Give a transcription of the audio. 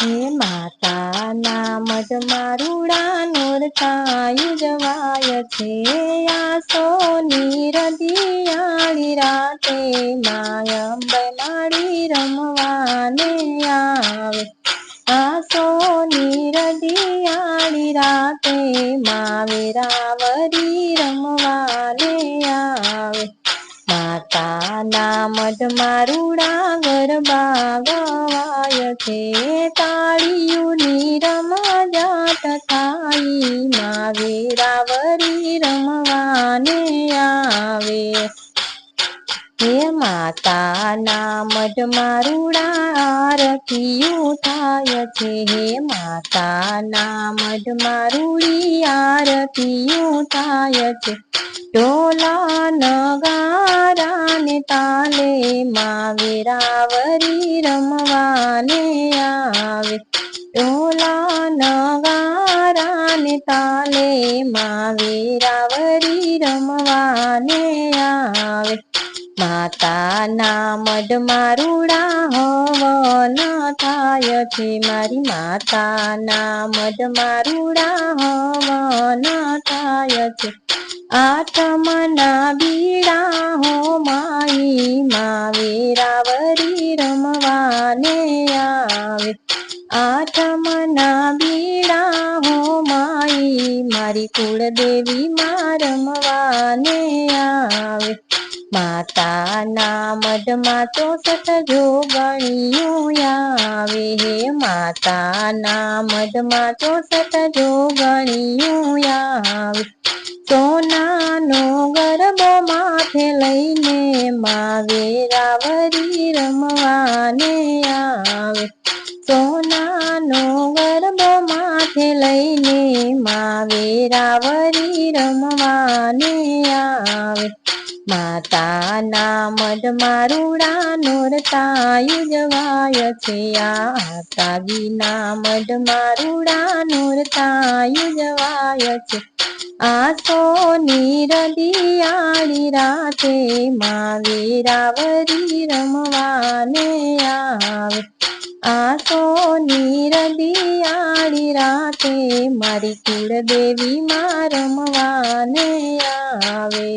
હે માતાના મઢમાં રૂડા નોરતાયું જવાય છે આ સોની રદિયાળી રાતે માય અંબે રમવાને આવે. આ સોની રદિયાળી રાતે મા વેરાવરી માતાના મઢમાં રૂડા ગરબા ગવાય છે. તાળીઓની રમજાટ થાય મા વેરાવરી રમવાને આવે. હે માતાના મઢમાં રૂડા આરતીઓ થાય છે. હે માતાના મઢમાં રૂડી આરતીઓ થાય છે. ઢોલા નગારાને તાલે મા રમવાને આવે. ઢોલા નગારાને તાલે મા વેરાવરી રમવાને આવે. માતાના મઢમાં રૂડા હવન થાય છે. મારી માતાના મઢમાં રૂડા હવન થાય છે. આત્મના બીડા હો આવે. આઠમના બીડા હો માઈ, મારી કુળદેવી મારમવાને આવે. માતાના મઢમાં ચોસઠ જોગણીયું આવે. હે માતાના મઢમાં ચોસઠ જોગણીયું લઈને માવેરા વરી રમવાને આવે. સોનાનો ગરબો માથે લઈને માવેરા વરી રમવાને આવે. માતાના મઢમાં રૂડા નોરતાયું જવાય છે. આ તાગીના મઢમાં રૂડા નોરતાયું જવાય છે. આ સોની રદિયાળી રાતે મા વેરાવરી રમવાને આવે આ સોની રાતે મારી કુળદેવી માં રમવાને આવે